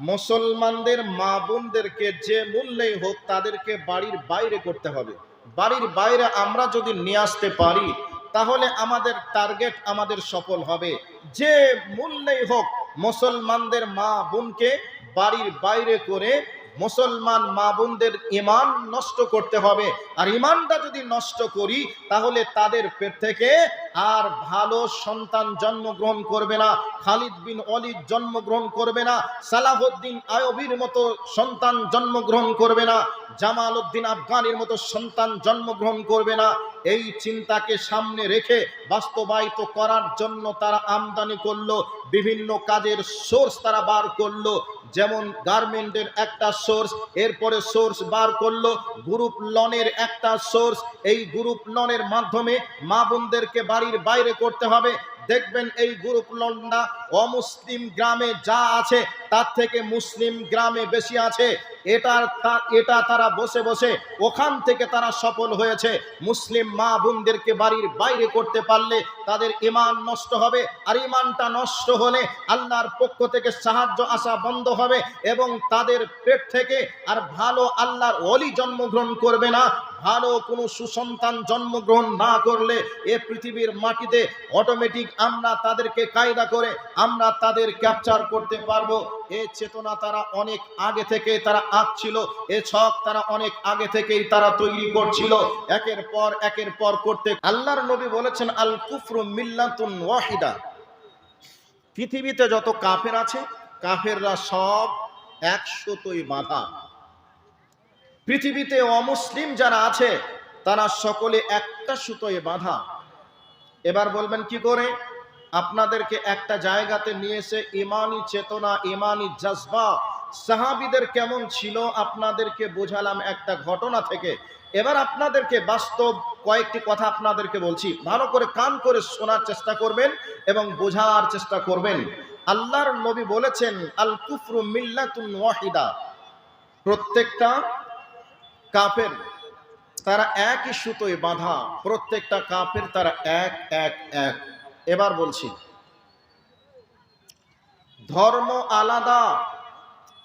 মুসলমানদের মা বোনদেরকে যে মূল্যেই হোক তাদেরকে বাড়ির বাইরে করতে হবে। বাড়ির বাইরে আমরা যদি নিয়ে আসতে পারি, তাহলে আমাদের টার্গেট আমাদের সফল হবে। যে মূল্যেই হোক মুসলমানদের মা বোনকে বাড়ির বাইরে করে মুসলমান মা বোনদের ইমান নষ্ট করতে হবে। আর ইমানটা যদি নষ্ট করি, তাহলে তাদের পেট থেকে আর ভালো সন্তান জন্মগ্রহণ করবে না, খালিদ বিন অলিদ জন্মগ্রহণ করবে না সালাহুদ্দিন আয়বির মতো সন্তান জন্মগ্রহণ করবে না জামাল উদ্দিন আফগানির মতো সন্তান জন্মগ্রহণ করবে না, এই চিন্তাকে সামনে রেখে বাস্তবায়িত করার জন্য তারা আমদানি করল, বিভিন্ন কাজের সোর্স তারা বার করল, যেমন গার্মেন্টের একটা সোর্স এরপরে সোর্স বার করল গ্রুপ লনের একটা সোর্স এই গ্রুপ লনের মাধ্যমে মা বোনদেরকে বাড়ির বাইরে করতে হবে। দেখবেন এই গ্রুপ লন্ডা অমুসলিম গ্রামে যা আছে, তার থেকে মুসলিম গ্রামে বেশি আছে। এটার এটা তারা বসে বসে ওখান থেকে তারা সফল হয়েছে। মুসলিম মা বোনদেরকে বাড়ির বাইরে করতে পারলে তাদের ইমান নষ্ট হবে আর ইমানটা নষ্ট হলে আল্লাহর পক্ষ থেকে সাহায্য আসা বন্ধ হবে এবং তাদের পেট থেকে আর ভালো আল্লাহর অলি জন্মগ্রহণ করবে না। ভালো কোনো সুসন্তান জন্মগ্রহণ না করলে এ পৃথিবীর মাটিতে অটোমেটিক আমরা তাদেরকে কায়দা করে আমরা তাদের ক্যাপচার করতে পারব। এ চেতনা তারা অনেক আগে থেকে তারা আঁকছিল এ ছক তারা অনেক আগে থেকেই তারা তৈরি করছিল। একের পর একের পর করতে আল্লাহর নবী বলেছেন, আল কুফরু মিল্লাতুন ওয়াহিদা। পৃথিবীতে যত কাফের আছে, কাফেররা সব একশোতই বাধা। পৃথিবীতে অমুসলিম যারা আছে, তারা সকলে একটা সুতোয় বাঁধা। এবার বলবেন কি করে? আপনাদেরকে একটা জায়গাতে নিয়ে এসে ইমানি চেতনা, ইমানি জজবা সাহাবিদের কেমন ছিল আপনাদেরকে বোঝালাম একটা ঘটনা থেকে। এবার আপনাদেরকে বাস্তব কয়েকটি কথা আপনাদেরকে বলছি। ভালো করে কান করে শোনার চেষ্টা করবেন এবং বোঝার চেষ্টা করবেন। আল্লাহর নবী বলেছেন, আল কুফরু মিল্লাতুন ওয়াহিদা। প্রত্যেকটা কাফের তারা একই সুতোয় বাঁধা। প্রত্যেকটা কাফের তারা এক এক এক। এবার বলছি, ধর্ম আলাদা।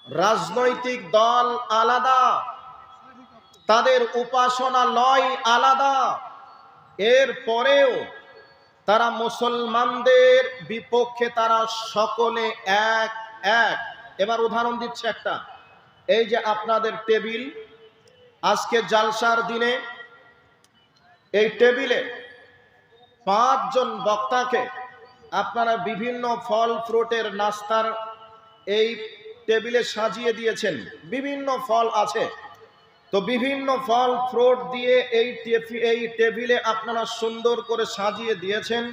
রাজনৈতিক দল আলাদা, তাদের উপাসনা লয় আলাদা। এর পরেও তারা মুসলমানদের বিপক্ষে তারা সকলে এক এক। এবার উদাহরণ দিচ্ছে একটা। এই যে আপনাদের টেবিল, আজকে জালসার দিনে এই টেবিলে পাঁচজন বক্তাকে আপনারা বিভিন্ন ফল, ফ্রুটের নাস্তার এই টেবিলে সাজিয়ে দিয়েছেন। বিভিন্ন ফল আছে। তো বিভিন্ন ফল ফ্রুট দিয়ে এই এই টেবিলে আপনারা সুন্দর করে সাজিয়ে দিয়েছেন।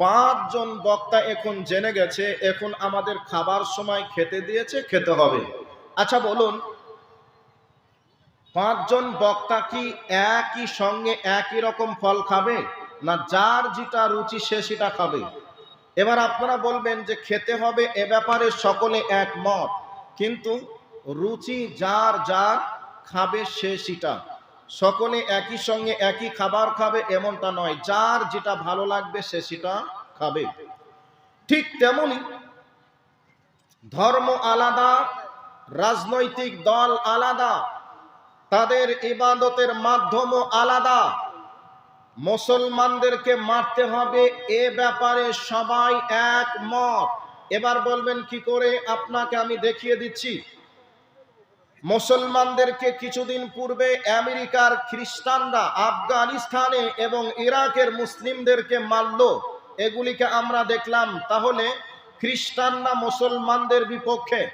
পাঁচজন বক্তা এখন জেনে গেছে, এখন আমাদের খাবার সময় খেতে দিয়েছে, খেতে হবে। আচ্ছা বলুন, পাঁচজন বক্তা কি একই সঙ্গে একই রকম ফল খাবে? না যার যেটা রুচি সে সেটা খাবে? এবার আপনারা বলবেন যে খেতে হবে এ ব্যাপারে সকলে একমত, কিন্তু রুচি যার যার খাবে সে সেটা। সকলে একই সঙ্গে একই খাবার খাবে এমনটা নয়, যার যেটা ভালো লাগবে সে সেটা খাবে। ঠিক তেমনি ধর্ম আলাদা, রাজনৈতিক দল আলাদা, তাদের ইবাদতের মাধ্যমও আলাদা। মুসলমানদেরকে মারতে হবে, এ ব্যাপারে সবাই একমত। এবার বলবেন, কি করে আপনাকে আমি দেখিয়ে দিচ্ছি? মুসলমানদেরকে কিছুদিন পূর্বে আমেরিকার খ্রিস্টানরা আফগানিস্তানে এবং ইরাকের মুসলিমদেরকে মারল। এগুলিকে আমরা দেখলাম। তাহলে খ্রিস্টানরা মুসলমানদের বিপক্ষে।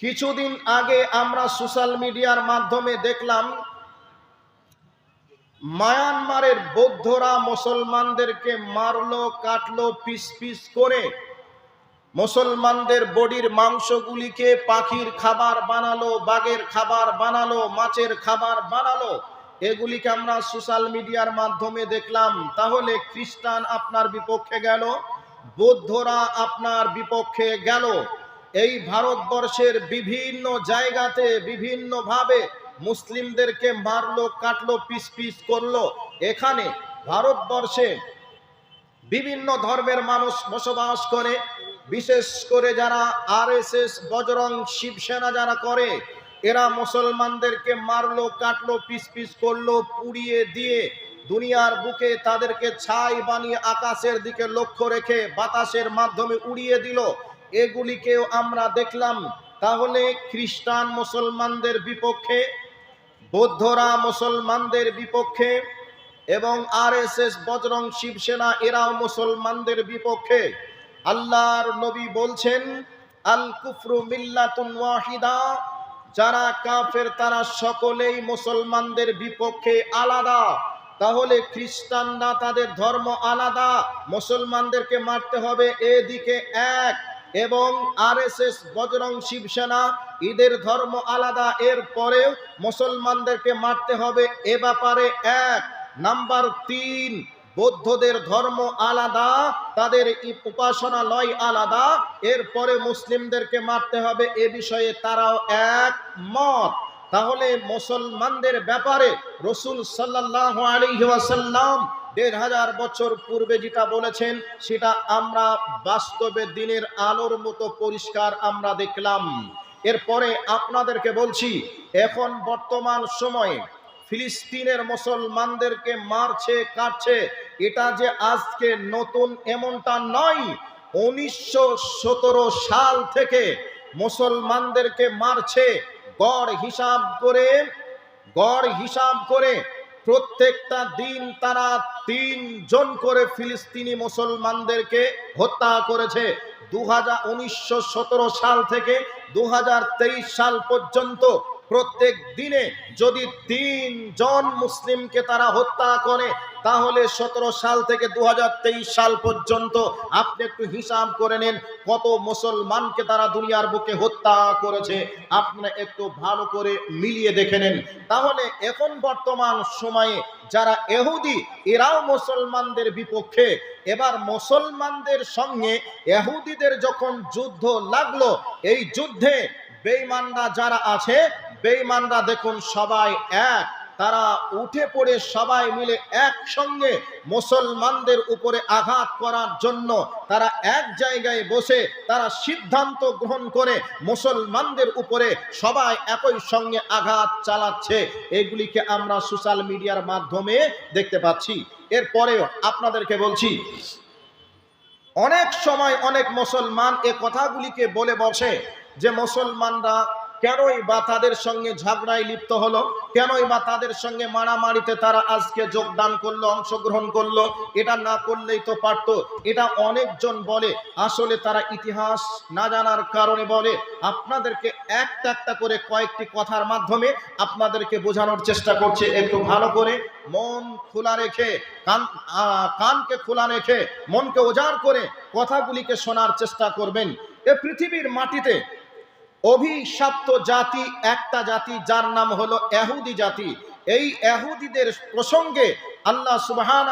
কিছুদিন আগে আমরা সোশ্যাল মিডিয়ার মাধ্যমে দেখলাম মায়ানমারের বৌদ্ধরা মুসলমানদেরকে মারলো, কাটলো, পিস পিস করে। মুসলমানদের বডির মাংসগুলিকে পাখির খাবার বানালো, বাঘের খাবার বানালো, মাছের খাবার বানালো। এগুলিকে আমরা সোশ্যাল মিডিয়ার মাধ্যমে দেখলাম। তাহলে খ্রিস্টান আপনার বিপক্ষে গেল, বৌদ্ধরা আপনার বিপক্ষে গেল। এই ভারতবর্ষের বিভিন্ন জায়গাতে বিভিন্নভাবে মুসলিমদেরকে মারলো, কাটলো, পিস পিস করল। এখানে ভারতবর্ষে বিভিন্ন ধর্মের মানুষ বসবাস করে। বিশেষ করে যারা আরএসএস, বজরং, শিবসেনা যারা করে, এরা মুসলমানদেরকে মারলো, কাটলো, পিস পিস করল, পুড়িয়ে দিয়ে দুনিয়ার বুকে তাদেরকে ছাই বানিয়ে আকাশের দিকে লক্ষ্য রেখে বাতাসের মাধ্যমে উড়িয়ে দিল। এগুলিকেও আমরা দেখলাম। তাহলে খ্রিস্টান মুসলমানদের বিপক্ষে বৌদ্ধরা মুসলমানদের বিপক্ষে এবং আরএসএস, বজরং শিবসেনা, এরাও মুসলমানদের বিপক্ষে আল্লাহর নবী বলছেন, আল কুফরু মিল্লাতুন ওয়াহিদা, যারা কাফের তারা সকলেই মুসলমানদের বিপক্ষে আলাদা। তাহলে খ্রিস্টানরা তাদের ধর্ম আলাদা, মুসলমানদেরকে মারতে হবে এদিকে এক এবং আরএসএস, বজরং শিবসেনা ঈদের ধর্ম আলাদা এর পরেও মুসলমানদেরকে মারতে হবে, এ ব্যাপারে এক। নাম্বার তিন, বৌদ্ধদের ধর্ম আলাদা, তাদের উপাসনালয় আলাদা, এরপরে মুসলিমদেরকে মারতে হবে, এ বিষয়ে তারাও এক মত তাহলে মুসলমানদের ব্যাপারে রসুল সাল্লাহ আলী দেড় হাজার বছর পূর্বে যেটা বলেছেন, সেটা আমরা বাস্তবে দিনের আলোর মতো পরিষ্কার আমরা দেখলাম। এরপরে আপনাদেরকে বলছি, এখন বর্তমান সময়ে ফিলিস্তিনের মুসলমানদেরকে মারছে, কাটছে। এটা যে আজকে নতুন এমনটা নয়, উনিশশো সাল থেকে মুসলমানদেরকে মারছে। গড় হিসাব করে, গড় হিসাব করে প্রত্যেকটা দিন তারা তিনজন করে ফিলিস্তিনি মুসলমানদেরকে হত্যা করেছে। দু সাল থেকে দু হাজার তেইশ সাল পর্যন্ত প্রত্যেক দিনে যদি তিনজন মুসলিমকে তারা হত্যা করে, তাহলে সতেরো সাল থেকে দু হাজার তেইশ সাল পর্যন্ত আপনি একটু হিসাব করে নেন, কত মুসলমানকে তারা দুনিয়ার বুকে হত্যা করেছে। আপনারা একটু ভালো করে মিলিয়ে দেখে নেন। তাহলে এখন বর্তমান সময়ে যারা এহুদি, এরাও মুসলমানদের বিপক্ষে। এবার মুসলমানদের সঙ্গে এহুদিদের যখন যুদ্ধ লাগল, এই যুদ্ধে বেঈমানরা যারা আছে বেঈমানরা দেখুন সবাই এক, তারা উঠে পড়ে সবাই মিলে একসঙ্গে মুসলমানদের উপরে আঘাত করার জন্য তারা এক জায়গায় বসে তারা সিদ্ধান্ত গ্রহণ করে মুসলমানদের উপরে সবাই একই সঙ্গে আঘাত চালাচ্ছে। এগুলিকে আমরা সোশ্যাল মিডিয়ার মাধ্যমে দেখতে পাচ্ছি। এরপরেও আপনাদেরকে বলছি, অনেক সময় অনেক মুসলমান এ কথাগুলিকে বলে বসে যে মুসলমানরা কেনই বা তাদের সঙ্গে ঝগড়ায় লিপ্ত হলো? কেনই বা তাদের সঙ্গে মারামারিতে তারা আজকে যোগদান করল, অংশগ্রহণ করল? এটা না করলেই তো পারতো। এটা অনেকজন বলে, আসলে তারা ইতিহাস না জানার কারণে বলে। আপনাদেরকে একটা একটা করে কয়েকটি কথার মাধ্যমে আপনাদেরকে বোঝানোর চেষ্টা করছে, একটু ভালো করে। মন খোলা রেখে, কান কানকে খোলা রেখে, মনকে উজাড় করে কথাগুলিকে শোনার চেষ্টা করবেন। এ পৃথিবীর মাটিতে অভিশপ্ত জাতি, একটা জাতি, যার নাম হলো এহুদি জাতি। এই এহুদিদের প্রসঙ্গে আল্লাহ সুবহান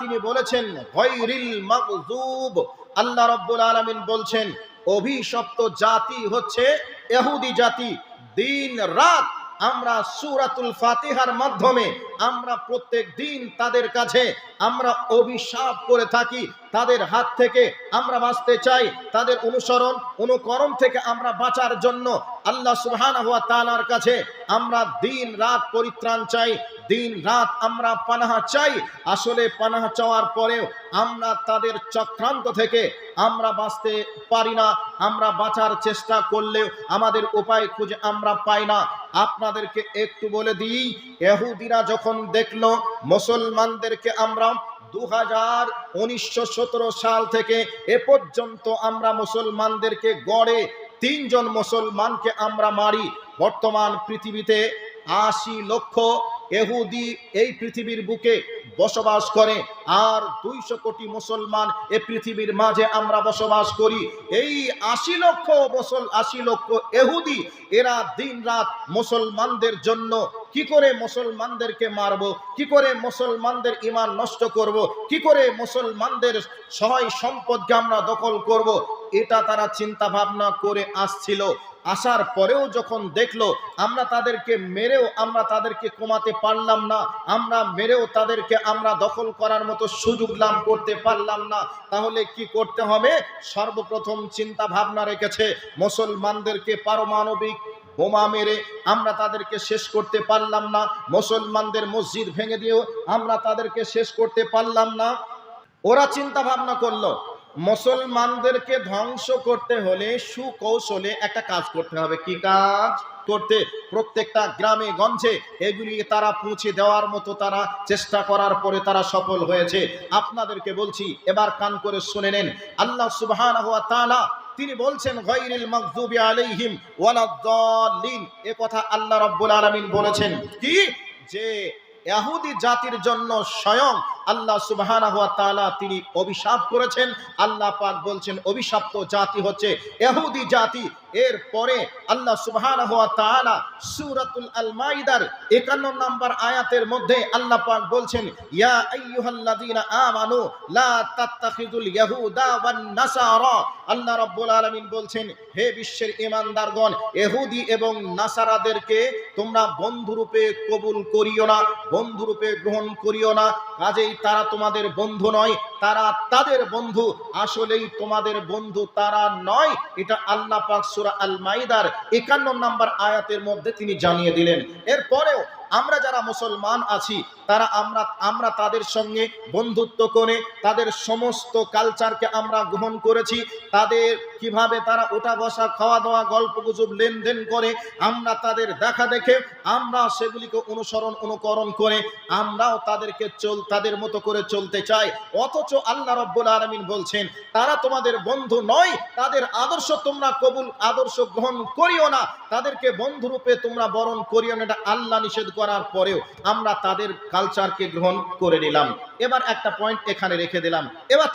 তিনি বলেছেন আল্লাহ রব্বুল আলমিন বলছেন, অভিশপ্ত জাতি হচ্ছে এহুদি জাতি। দিন রাত আমরা সুরাতুল ফাতিহার মাধ্যমে আমরা প্রত্যেক দিন তাদের কাছে আমরা অভিশাপ করে থাকি, তাদের হাত থেকে আমরা বাঁচতে চাই, তাদের অনুসরণ, অনুকরণ থেকে আমরা বাঁচার জন্য আল্লাহ সুবহানাহু ওয়া তালার কাছে আমরা দিন রাত পরিত্রাণ চাই, দিন রাত আমরা পানাহা চাই। আসলে পানাহা চাওয়ার পরেও আমরা তাদের চক্রান্ত থেকে আমরা বাঁচতে পারি না, আমরা বাঁচার চেষ্টা করলেও আমাদের উপায় খুঁজে আমরা পাই না। আপনাদেরকে একটু বলে দিই এহুদিরা যখন দেখল মুসলমানদেরকে আমরা দু হাজার উনিশশো সাল থেকে এ পর্যন্ত আমরা মুসলমানদেরকে গড়ে তিনজন মুসলমানকে আমরা মারি। বর্তমান পৃথিবীতে আশি লক্ষ এহুদি এই পৃথিবীর বুকে বসবাস করে, আর দুইশো কোটি মুসলমান এ পৃথিবীর মাঝে আমরা বসবাস করি। এই আশি লক্ষ মুসল আশি লক্ষ এহুদি, এরা দিন রাত মুসলমানদের জন্য কি করে মুসলমানদেরকে মারব, কি করে মুসলমানদের ইমান নষ্ট করব, কি করে মুসলমানদের সহায় সম্পদকে আমরা দখল করব, এটা তারা চিন্তা ভাবনা করে আসছিল। আসার পরেও যখন দেখল, আমরা তাদেরকে মেরেও আমরা তাদেরকে কমাতে পারলাম না, আমরা মেরেও তাদেরকে আমরা দখল করার মতো সুযোগ লাভ করতে পারলাম না, তাহলে কি করতে হবে? সর্বপ্রথম চিন্তা ভাবনা রেখেছে মুসলমানদেরকে পারমাণবিক বোমা মেরে আমরা তাদেরকে শেষ করতে পারলাম না, মুসলমানদের মসজিদ ভেঙে দিয়েও আমরা তাদেরকে শেষ করতে পারলাম না। ওরা চিন্তা ভাবনা করল মুসলমানদেরকে ধ্বংস করতে হলে সুকৌশলে একটা কাজ করতে হবে। কি কাজ? করতে। প্রত্যেকটা গ্রামে, গঞ্জে এগুলি তারা পৌঁছে দেওয়ার মতো তারা চেষ্টা করার পরে তারা সফল হয়েছে। আপনাদেরকে বলছি, এবার কান করে শুনে নেন। আল্লাহ তাআলা তিনি বলছেন, গায়রিল মাগদুবি আলাইহিম ওয়ালাদ-দাল্লিন এ কথা আল্লাহ রাব্বুল আলামিন বলেছেন। কি? যে ইহুদি জাতির জন্য স্বয়ং আল্লাহ সুবাহানা হওয়া তালা তিনি অভিশাপ করেছেন। আল্লাহ পাক বলছেন, অভিশাপ্ত জাতি হচ্ছে এহুদি জাতি। এর পরে আল্লাহ তাআলা সূরাতুল আল মাইদার 51 নম্বর আয়াতের মধ্যে আল্লাহ পাক বলছেন, ইয়া আইয়ুহাল্লাযীনা আল্লাহ রাব্বুল আলামিন বলছেন, হে বিশ্বের ঈমানদারগণ, ইহুদি এবং নাসারাদেরকে তোমরা বন্ধুরূপে কবুল করিও না, বন্ধুরূপে গ্রহণ করিও না। কাজেই তারা তোমাদের বন্ধু নয় তারা তাদের বন্ধু। আসলেই তোমাদের বন্ধু তারা নয়। এটা আল্লাহ পাক সূরা আল মাইদার 51 নম্বর আয়াতের মধ্যে তিনি জানিয়ে দিলেন। এরপরেও আমরা যারা মুসলমান আছি, তারা আমরা আমরা তাদের সঙ্গে বন্ধুত্ব করে, তাদের সমস্ত কালচারকে আমরা গ্রহণ করেছি। তাদের কীভাবে তারা ওঠা বসা খাওয়া দাওয়া গল্প গুজব লেনদেন করে, আমরা তাদের দেখা দেখে, আমরা সেগুলিকে অনুসরণ, অনুকরণ করে, আমরাও তাদেরকে চল, তাদের মতো করে চলতে চাই। অথচ আল্লাহ রব্বুল আলমিন বলছেন, তারা তোমাদের বন্ধু নয়, তাদের আদর্শ তোমরা কবুল, আদর্শ গ্রহণ করিও না। তাদেরকে বন্ধুরূপে তোমরা বরণ করিও না। এটা আল্লাহ নিষেধ করার পরেও আমরা তাদের কালচারকে গ্রহণ করে নিলাম। এবার একটা পয়েন্ট এখানে রেখে দিলাম। এবার